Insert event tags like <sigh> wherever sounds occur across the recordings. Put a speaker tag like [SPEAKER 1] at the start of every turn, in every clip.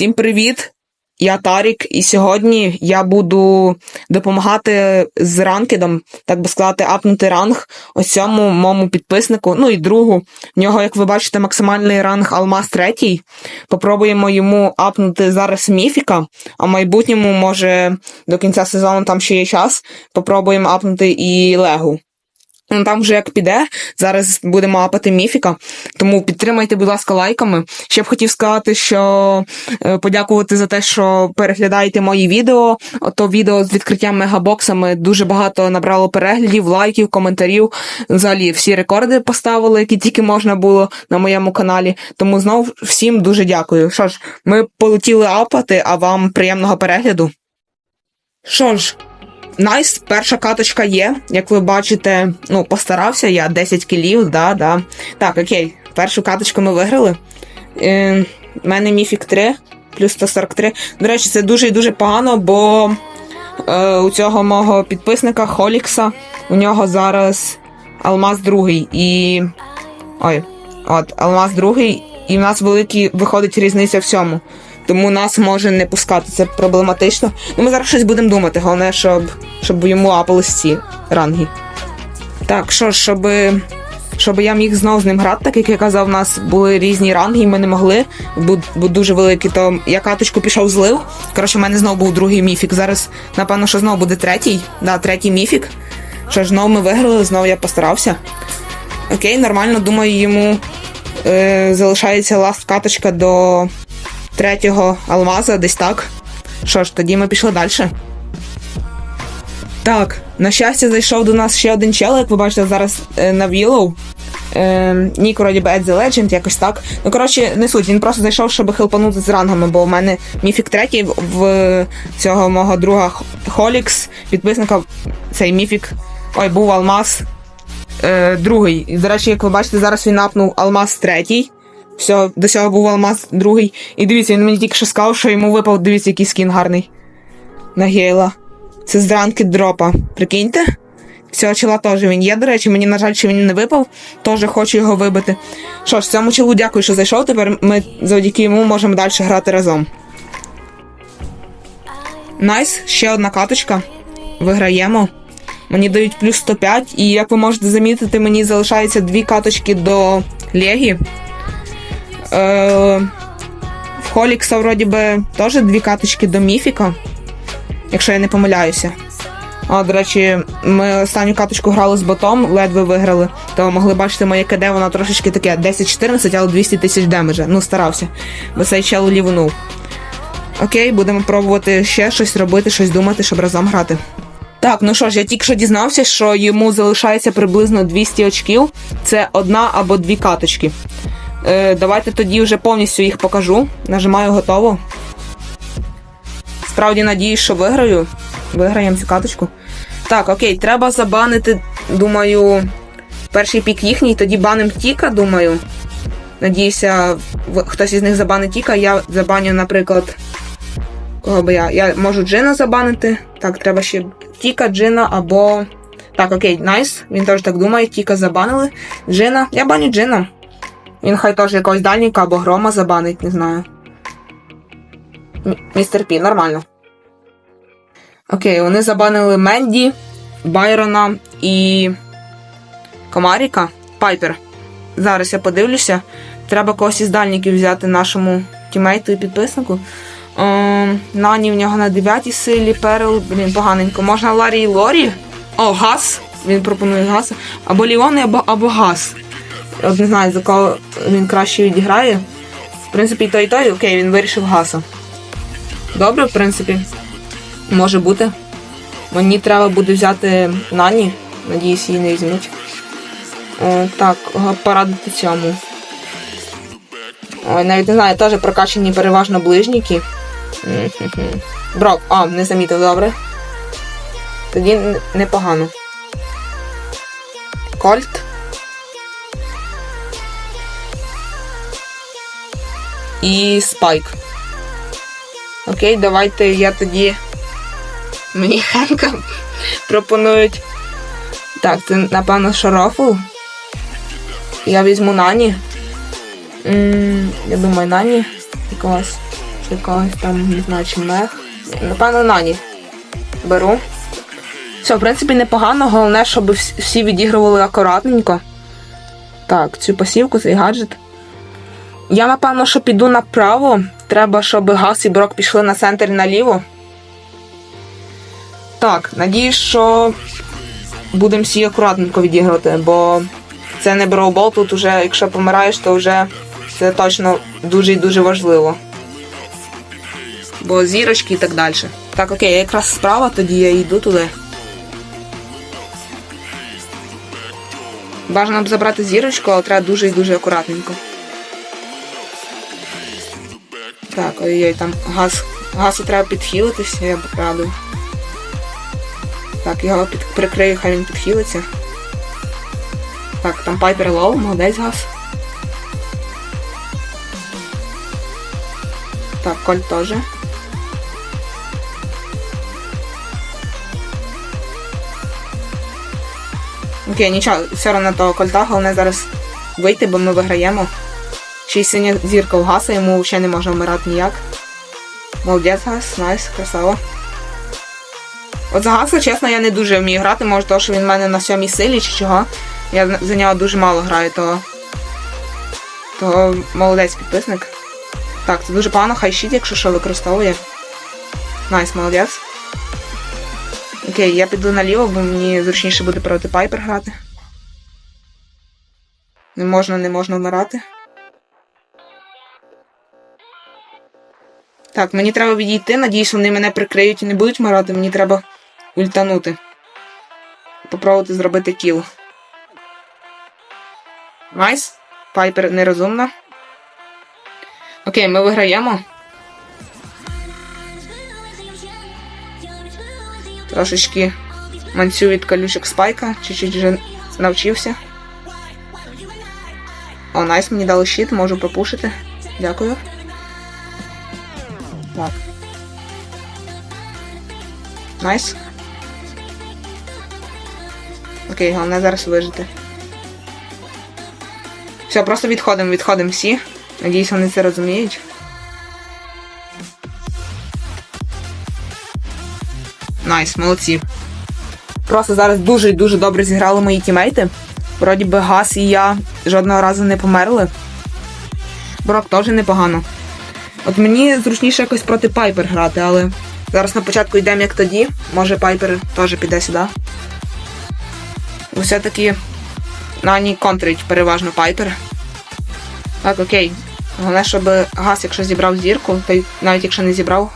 [SPEAKER 1] Всім привіт! Я Тарік, і сьогодні я буду допомагати з ранкедом, так би сказати, апнути ранг ось цьому моєму підписнику, ну і другу. В нього, як ви бачите, максимальний ранг Алмаз третій. Попробуємо йому апнути зараз міфіка, а в майбутньому, може, до кінця сезону там ще є час. Попробуємо апнути і Легу. Ну, Там вже як піде, зараз будемо апати міфіка, тому підтримайте, будь ласка, лайками. Ще б хотів сказати, що е, подякувати за те, що переглядаєте мої відео. Ото відео з відкриттям мегабоксами дуже багато набрало переглядів, лайків, коментарів. Взагалі всі рекорди поставили, які тільки можна було на моєму каналі. Тому знов всім дуже дякую. Що ж, ми полетіли апати, а вам приємного перегляду. Що ж, Найс, перша каточка є. Як ви бачите, ну, постарався я 10 кілів, да, да. Так, окей, першу каточку ми виграли. Е, в мене міфік 3, плюс 143. До речі, це дуже і дуже погано, бо е, у цього мого підписника Холікса у нього зараз алмаз другий і. Ой, от, алмаз другий, і в нас великий виходить різниця в цьому. Тому нас може не пускати, це проблематично. Ну, ми зараз щось будемо думати, головне, щоб щоб йому апались ці ранги. Так, що щоб, щоб я міг знову з ним грати, так як я казав, у нас були різні ранги, і ми не могли, бо дуже великі, то я каточку пішов злив. Коротше, в мене знову був другий міфік. Зараз, напевно, що знову буде третій. Да, третій міфік. Що ж, знову ми виграли, знову я постарався. Окей, нормально, думаю, йому е, залишається ласт каточка до третього алмаза, десь так. Що ж, тоді ми пішли далі. Так, на щастя, зайшов до нас ще один чел, як ви бачите, зараз е, на Willow. Е, Нік, вроді the Legend, якось так. Ну, коротше, не суть, він просто зайшов, щоб хелпанути з рангами, бо в мене міфік третій в цього мого друга Холікс, підписника цей міфік. Ой, був Алмаз е, другий. І, до речі, як ви бачите, зараз він напнув Алмаз третій. Все, до цього був Алмаз другий. І дивіться, він мені тільки що сказав, що йому випав, дивіться, який скін гарний. На Гейла. Це з ранки дропа. Прикиньте? Цього чола теж він є, до речі, мені, на жаль, що він не випав, теж хочу його вибити. Що ж, цьому чолу дякую, що зайшов. Тепер ми завдяки йому можемо далі грати разом. Найс, ще одна каточка. Виграємо. Мені дають плюс 105, і як ви можете замітити, мені залишаються дві каточки до Легі. Е, В Холікса, вроді би, теж дві каточки до Міфіка якщо я не помиляюся. А, до речі, ми останню каточку грали з ботом, ледве виграли, то могли бачити моє КД, воно трошечки таке 10-14, але 200 тисяч демеджа. Ну, старався, бо цей чел лівунув. Окей, будемо пробувати ще щось робити, щось думати, щоб разом грати. Так, ну що ж, я тільки що дізнався, що йому залишається приблизно 200 очків. Це одна або дві каточки. Е, Давайте тоді вже повністю їх покажу. Нажимаю готово. Справді надіюсь, що виграю. Виграємо цю каточку. Так, окей, треба забанити, думаю, перший пік їхній, тоді баним Тіка, думаю. Надіюся, хтось із них забанить Тіка. Я забаню, наприклад. Кого би я? Я можу Джина забанити. Так, треба ще Тіка, Джина або. Так, окей, найс. Він теж так думає, Тіка забанили. Джина. Я баню Джина. Він хай теж якогось дальніка або грома забанить, не знаю. Містер Пі, нормально. Окей, вони забанили Менді, Байрона і. Комаріка. Пайпер. Зараз я подивлюся. Треба когось із дальників взяти нашому тімейту і підписнику. Ем, Нані в нього на 9 силі, Перл, блін, поганенько. Можна Ларі і Лорі? О, Газ. Він пропонує Газ. Або Ліони, або або Газ. От не знаю, за кого він краще відіграє. В принципі, той, і той, окей, він вирішив Гаса. Добре, в принципі. Може бути. Мені треба буде взяти Нані. Надіюсь, її не візьмуть. О, Так, порадити цьому. Ой, навіть не знаю, теж прокачані переважно ближніки. Брок, а, не замітив, добре. Тоді непогано. Кольт. І спайк. Окей, давайте я тоді. Мені Хенка пропонують. Так, це, напевно, шарофу. Я візьму Нані. М -м, я думаю, Нані якогось. якогось там, не знаю, чи мех. Напевно, нані. Беру. Все, в принципі, непогано, головне, щоб всі відігрували акуратненько. Так, цю пасівку, цей гаджет. Я, напевно, що піду направо. Треба, щоб Гас і Брок пішли на центр наліво. Так, надіюсь, що будемо всі акуратненько відігрувати, бо це не броубол, тут уже, якщо помираєш, то вже це точно дуже і дуже важливо. Бо зірочки і так далі. Так, окей, якраз справа, тоді я йду туди. Бажано б забрати зірочку, але треба дуже і дуже акуратненько. Так, ой-ой, там газ. Газу треба підхилитися, я б радив. Так, його під... прикрию, хай він підхилиться. Так, там Пайпер лоу, молодець газ. Так, Коль теж. Окей, нічого, все одно того кольта, головне зараз вийти, бо ми виграємо. Ще синя зірка у гаса, йому ще не можна вмирати ніяк. Молодець гас, найс, красава. От за гаса, чесно, я не дуже вмію грати, може того, що він в мене на сьомій силі чи чого. Я за нього дуже мало граю, то. То молодець підписник. Так, це дуже погано, хай щит, якщо що використовує. Найс, молодець. Окей, я піду наліво, бо мені зручніше буде проти Пайпер грати. Не можна, не можна вмирати. Так, мені треба відійти, надіюсь, вони мене прикриють і не будуть вмирати, мені треба ультанути. Попробувати зробити кіл. Найс. Пайпер нерозумна. Окей, ми виграємо. Трошечки манцю від колючок спайка, чуть-чуть вже навчився. О, найс, мені дали щит, можу пропушити. Дякую. Так. Найс. Окей, головне зараз вижити. Все, просто відходимо, відходимо всі. Надіюсь, вони це розуміють. Найс, молодці. Просто зараз дуже і дуже добре зіграли мої тімейти. Вроді би Гас і я жодного разу не померли. Брок теж непогано. От мені зручніше якось проти Пайпер грати, але зараз на початку йдемо як тоді. Може Пайпер теж піде сюди. Все-таки Нані контрить переважно Пайпер. Так, окей. Головне, щоб Гас, якщо зібрав зірку, то навіть якщо не зібрав.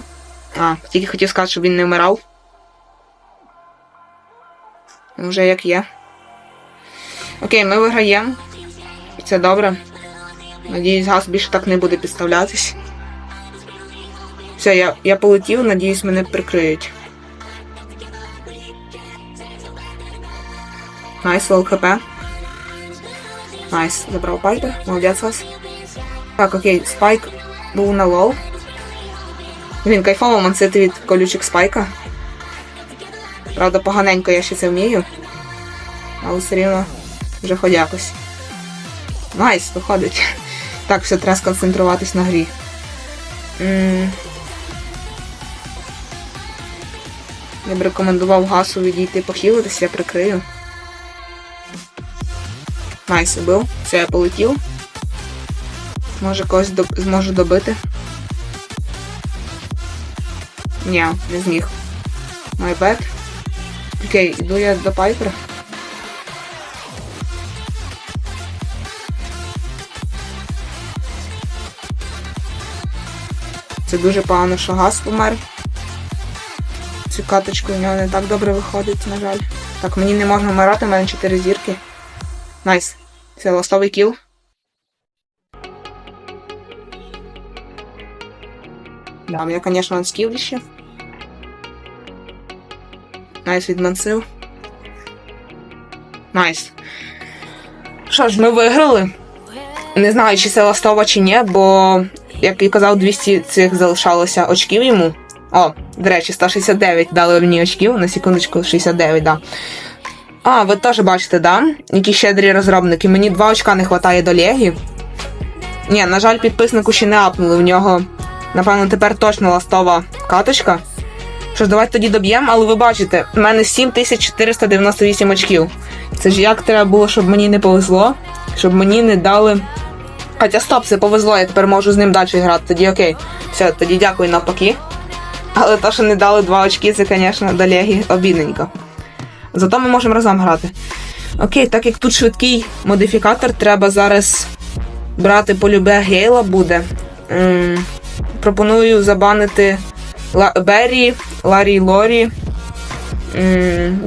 [SPEAKER 1] А, тільки хотів сказати, щоб він не вмирав. Вже як є. Окей, ми виграємо. Це добре. Надіюсь, газ більше так не буде підставлятись. Все, я, я полетів, надіюсь, мене прикриють. Найс, лол хп. Найс, забрав пайпер, молодець вас. Так, окей, спайк був на лол. Він кайфово мансити від колючих спайка. Правда, поганенько я ще це вмію. Але все рівно вже хоч якось. Найс, виходить. Так, все, треба сконцентруватись на грі. М. Я б рекомендував гасу відійти похилитись, я прикрию. Найс, убив. Все, я полетів. Може когось доб... зможу добити. Ні, не зміг. My bad. Окей, іду я до Пайпера. Це дуже погано, що газ помер. Цю каточку у нього не так добре виходить, на жаль. Так, мені не можна вмирати, у мене 4 зірки. Найс. Це ластовий кіл. Да, я, звісно, анскіл ще. Найс відмансив. Найс. Що ж, ми виграли. Не знаю, чи це ластова чи ні, бо, як і казав, 200 цих залишалося очків йому. О, до речі, 169 дали мені очків, на секундочку, 69, да. А, ви теж бачите, да? Які щедрі розробники. Мені 2 очка не вистачає до Легі. Ні, на жаль, підписнику ще не апнули. В нього Напевно, тепер точно ластова каточка. Що ж, давайте тоді доб'ємо, але ви бачите, в мене 7498 очків. Це ж як треба було, щоб мені не повезло, щоб мені не дали. Хоча стоп, це повезло, я тепер можу з ним далі грати. Тоді окей. Все, тоді дякую навпаки. Але то, що не дали два очки, це, звісно, до Легі обідненько. Зато ми можемо разом грати. Окей, так як тут швидкий модифікатор, треба зараз брати полюбе Гейла буде. М, пропоную забанити Ла- Беррі, Ларі Лорі. М,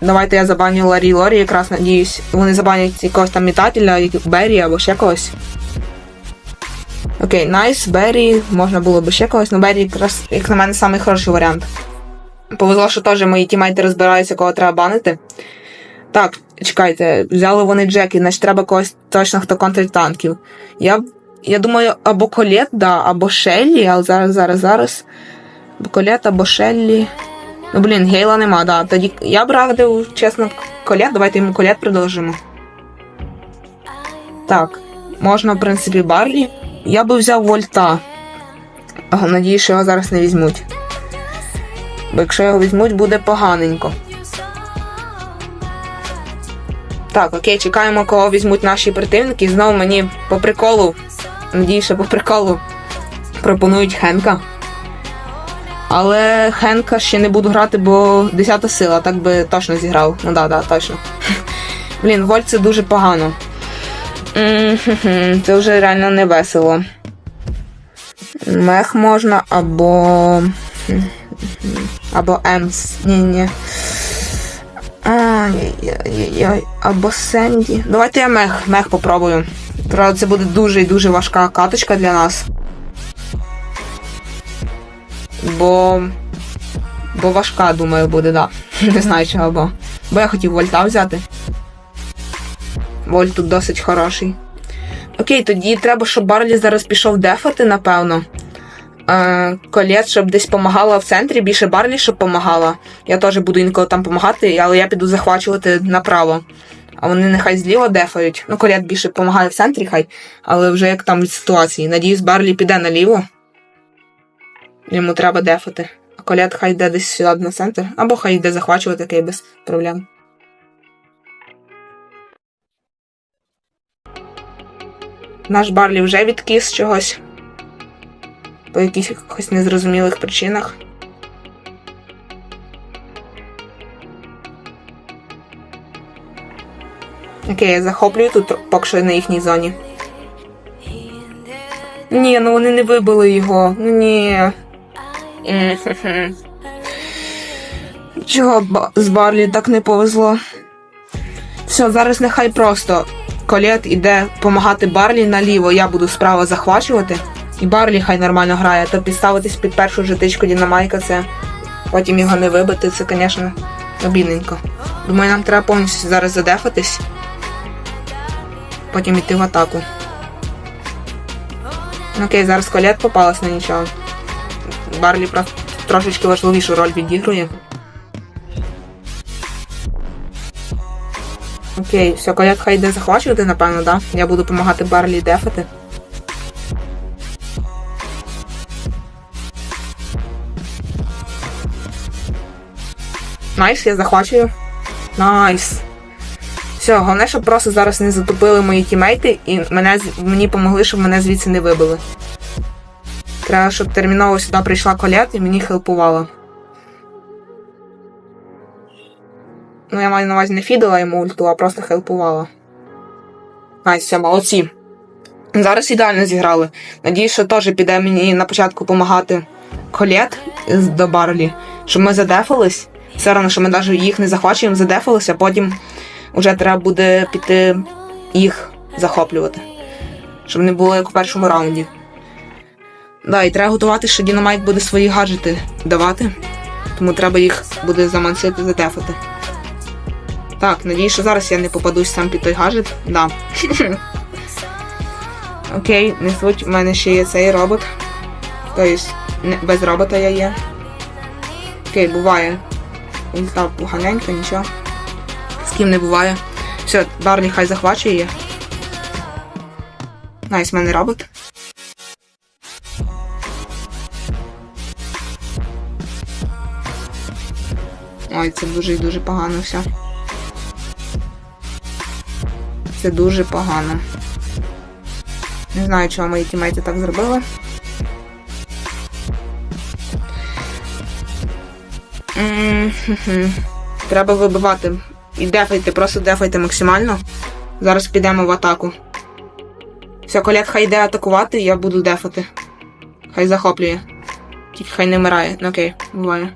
[SPEAKER 1] Давайте я забаню Ларі Лорі, якраз надіюсь. Вони забанять якогось там метателя, як Беррі або ще когось. Окей, Найс, Беррі, можна було б ще когось, але Беррі якраз, як на мене, хороший варіант. Повезло, що теж мої тімейти розбираються, кого треба банити. Так, чекайте, взяли вони Джекі, значить треба когось точно, хто контрить танків. Я, я думаю, або Колет, да, або Шеллі, але зараз, зараз, зараз. Або Колет, або Шеллі. Ну, блін, Гейла нема, да. Тоді я б радив, чесно, Колет, давайте йому Колет продовжимо. Так, можна, в принципі, Барлі. Я би взяв Вольта. Надіюсь, що його зараз не візьмуть. Бо якщо його візьмуть, буде поганенько. Так, окей, чекаємо, кого візьмуть наші противники. Знову мені по приколу, надію, що по приколу пропонують Хенка. Але Хенка ще не буду грати, бо 10 сила, так би точно зіграв. Ну да, да, точно. <laughs> Блін, Вольт це дуже погано. Це вже реально не весело. Мех можна або. Або Емс. Ні-ні. Або Сенді. Давайте я мех, мех попробую. Правда, це буде дуже і дуже важка каточка для нас. Бо. Бо важка, думаю, буде, да. <laughs> Не знаю чого, бо. Бо я хотів вольта взяти. Вольт тут досить хороший. Окей, тоді треба, щоб Барлі зараз пішов дефати, напевно. Е, Колет, щоб десь помагала в центрі, більше Барлі, щоб помагала. Я теж буду інколи там помагати, але я піду захвачувати направо. А вони нехай зліва дефають. Ну, Колет більше допомагає в центрі, хай, але вже як там від ситуації. Надіюсь, Барлі піде наліво. Йому треба дефати. А Колет хай йде десь сюди на центр, або хай йде захвачувати такий без проблем. Наш Барлі вже відкис чогось. По якихось незрозумілих причинах. Окей, я захоплюю тут поки що на їхній зоні. Ні, ну вони не вибили його. Ну ні. Чого з Барлі так не повезло? Все, зараз нехай просто Колет іде допомагати Барлі наліво, я буду справа захвачувати. І Барлі хай нормально грає, то підставитись під першу житичку Дінамайка, це потім його не вибити, це, звісно, обідненько. Думаю, нам треба повністю зараз задефатись, потім йти в атаку. Ну, Окей, зараз Колет попалась на нічого. Барлі просто трошечки важливішу роль відігрує. Окей, все, Колет хай йде захвачувати, напевно, да? Я буду допомагати Барлі дефати. Найс, я захвачую. Найс. Все, головне, щоб просто зараз не затопили мої тімейти і мене, мені помогли, щоб мене звідси не вибили. Треба, щоб терміново сюди прийшла колет і мені хелпувала. Ну, я маю на увазі не фідала йому ульту, а просто хелпувала. Найс, молодці. Зараз ідеально зіграли. Надіюсь, що теж піде мені на початку допомагати колет до Барлі, щоб ми задефались. Все одно, що ми навіть їх не захвачуємо, задефалися, а потім вже треба буде піти їх захоплювати. Щоб не було як у першому раунді. Да, і треба готувати, що Дінамайт буде свої гаджети давати. Тому треба їх буде замансити, задефати. Так, надію, що зараз я не попадусь сам під той гаджет. Да. <laughs> Окей, не суть, в мене ще є цей робот. Тобто, без робота я є. Окей, буває. Він став поганенько, нічого. З ким не буває. Все, Барні хай захвачує. Найс, в мене робот. Ой, це дуже і дуже погано все. Це дуже погано. Не знаю, чого мої тімейти так зробили. Треба вибивати. І дефайте, просто дефайте максимально. Зараз підемо в атаку. Все, колет хай йде атакувати, я буду дефати. Хай захоплює. Тільки хай не вмирає. Ну окей, буває.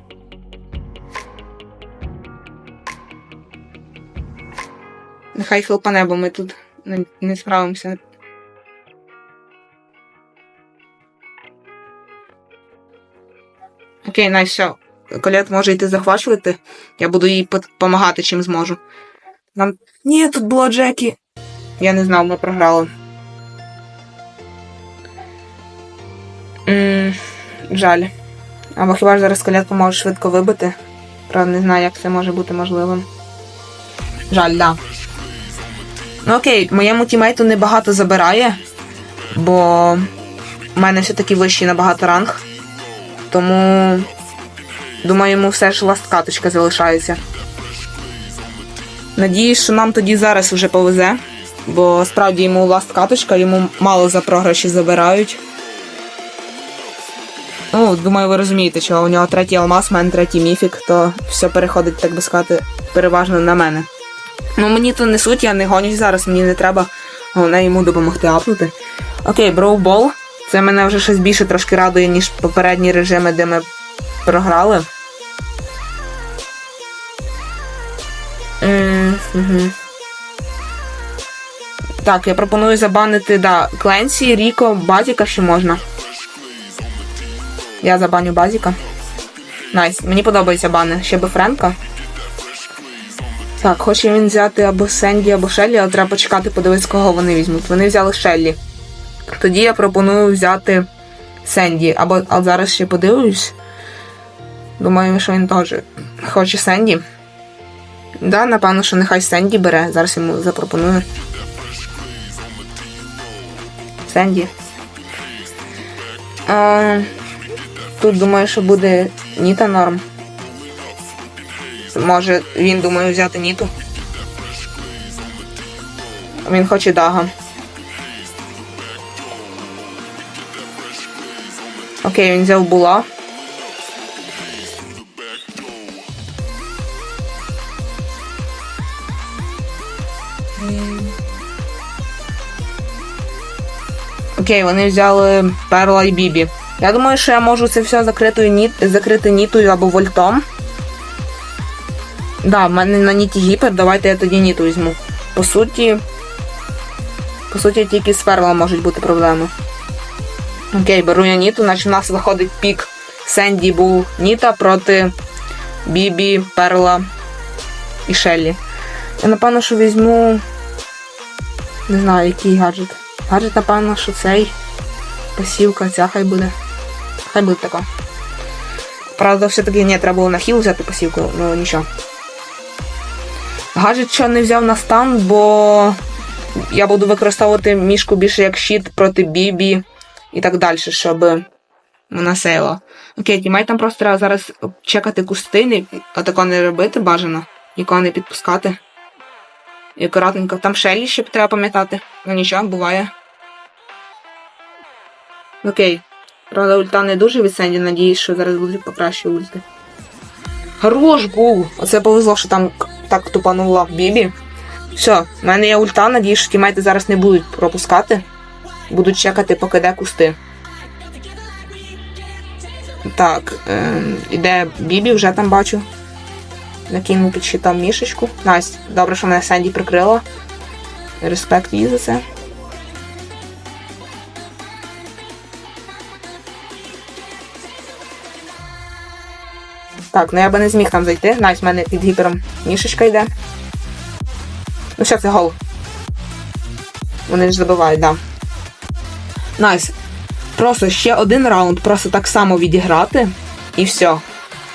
[SPEAKER 1] Нехай хилпане, бо ми тут не, справимося. Окей, найс, все. Колет може йти захвачувати. Я буду їй допомагати, чим зможу. Нам. Ні, тут було Джекі. Я не знав, ми програли. м жаль. Або хіба ж зараз колет поможе швидко вибити? Правда, не знаю, як це може бути можливим. Жаль, да. Ну окей, моєму тімейту небагато забирає, бо в мене все-таки вищий набагато ранг. Тому думаю, йому все ж ласт каточка залишається. Надіюсь, що нам тоді зараз вже повезе, бо справді йому ласт каточка, йому мало за програші забирають. Ну, думаю, ви розумієте, що у нього третій алмаз, у мене третій міфік, то все переходить, так би сказати, переважно на мене. Ну, мені то не суть, я не гонюсь зараз, мені не треба головне йому допомогти апнути. Окей, броубол. Це мене вже щось більше трошки радує, ніж попередні режими, де ми програли. Так, я пропоную забанити, да, Кленсі, Ріко, Базіка ще можна. Я забаню Базіка. Найс. Мені подобається бани. Ще би Френка. Так, хоче він взяти або Сенді, або Шеллі, але треба почекати, подивитися, кого вони візьмуть. Вони взяли Шеллі. Тоді я пропоную взяти Сенді. Або а зараз ще подивлюсь. Думаю, що він теж хоче Сенді. Да, напевно, що нехай Сенді бере. Зараз йому запропоную. Сенді. А, тут думаю, що буде Ніта норм. Може він думає взяти Ніту. Він хоче Дага. Окей, він взяв була. Окей, вони взяли Перла і Бібі. Я думаю, що я можу це все закрити, ніт, закрити нітою або вольтом. Да, в мене на ніті гіпер, давайте я тоді ніту візьму. По суті. По суті, тільки з Перла можуть бути проблеми. Окей, беру я ніту, значить в нас виходить пік Сенді був Ніта проти Бібі, Перла і Шеллі. Я напевно, що візьму. Не знаю, який гаджет. Гаджет, напевно, що цей. Пасівка, ця хай буде. Хай буде така. Правда, все-таки ні, треба було на хіл взяти пасівку, ну нічого. Гаджет що не взяв на стан, бо я буду використовувати мішку більше як щит проти Бібі і так далі, щоб вона сейла. Окей, тімей там просто треба зараз чекати кустини, а тако не робити бажано, нікого не підпускати. І акуратненько. Там Шелі ще треба пам'ятати. Ну нічого, буває. Окей. Правда, ульта не дуже від Сенді, надіюсь, що зараз будуть покраще ульти. Хорош був! Оце повезло, що там так тупанула Бібі. Все, в мене є ульта, надію, що тімейти зараз не будуть пропускати. Будуть чекати, поки де кусти. Так, е, іде Бібі, вже там бачу. Накину під щитом мішечку. Настя, добре, що мене Сенді прикрила. Респект їй за це. Так, ну я би не зміг там зайти. Найс, в мене під гіпером мішечка йде. Ну все, це гол. Вони ж забивають, да. Найс. Просто ще один раунд, просто так само відіграти. І все.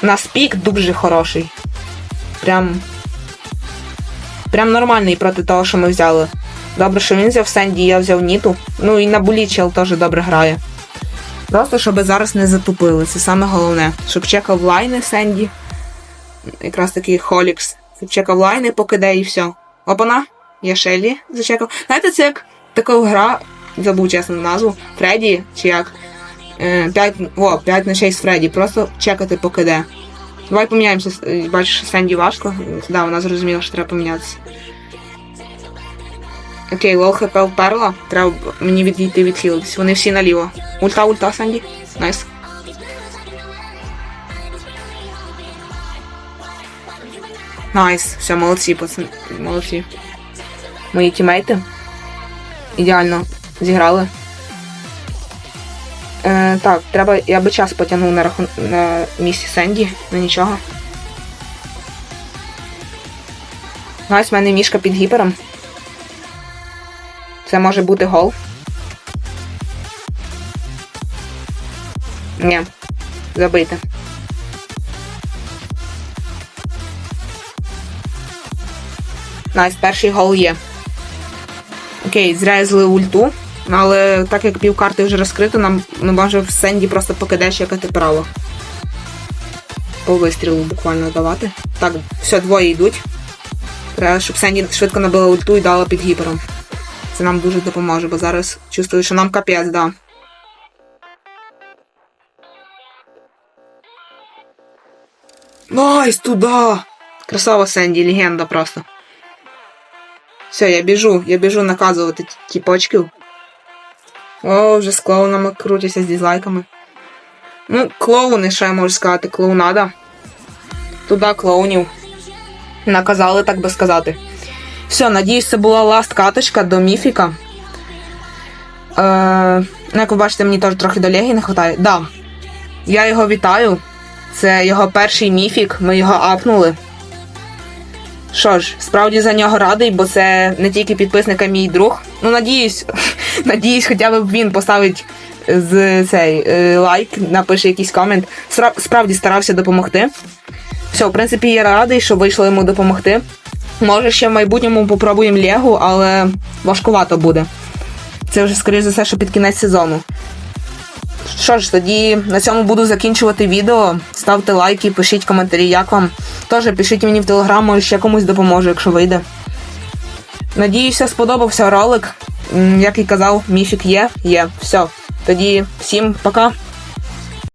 [SPEAKER 1] У нас пік дуже хороший. Прям. Прям нормальний проти того, що ми взяли. Добре, що він взяв Сенді, я взяв Ніту. Ну і на булі чел теж добре грає. Просто щоб зараз не затупили, це саме головне. Щоб чекав лайни Сенді. якраз таки Холікс. Щоб Чекав лайни, покиде і все. Опана, я Шеллі зачекав. Знаєте, це як така гра, забув чесно назву, Фредді, чи як. Е, 5, о, 5 на 6 Фредді, просто чекати покиде. Давай поміняємося. Е, Бачиш, Сенді важко. Да, вона зрозуміла, що треба помінятися. Окей, лол хп вперла. Треба мені відійти відхилитись. Вони всі наліво. Ульта, ульта, Сенді. Найс. Найс. Все, молодці, пацани. Молодці. Мої тімейти. Ідеально зіграли. Е, так, треба. Я би час потягнув на рахун... на місці Сенді, ну нічого. Найс, в мене мішка під гіпером. Це може бути гол. Ні. Забити. Найс, перший гол є. Окей, зря я ульту. Але так як пів карти вже розкрито, нам ну, може в Сенді просто покидеш якати право. По вистрілу буквально давати. Так, все, двоє йдуть. Треба, щоб Сенді швидко набила ульту і дала під гіпером. Це нам дуже допоможе, бо зараз чувствую, що нам капець, да. Найс, туда! Красава Сенді, легенда просто. Все, я біжу, я біжу наказувати ті- тіпочків. О, вже з клоунами крутяться з дізлайками. Ну, клоуни, що я можу сказати, клоунада. Туди клоунів. Наказали, так би сказати. Все, надіюсь, це була ласт каточка до міфіка. Е, ну, як ви бачите, мені теж трохи до Легі не вистачає. Да. Я його вітаю. Це його перший міфік, ми його апнули. Що ж, справді за нього радий, бо це не тільки підписник, а мій друг. Ну, надіюсь, <laughs> надіюсь, хоча б він поставить з цей е, лайк, напише якийсь комент. Справді старався допомогти. Все, в принципі, я радий, що вийшло йому допомогти. Може, ще в майбутньому попробуємо Легу, але важкувато буде. Це вже, скоріш за все, що під кінець сезону. Що ж, тоді на цьому буду закінчувати відео. Ставте лайки, пишіть коментарі, як вам. Теж пишіть мені в телеграм, може ще комусь допоможу, якщо вийде. Надіюся, сподобався ролик. Як і казав, міфік є, є. Все. Тоді всім пока.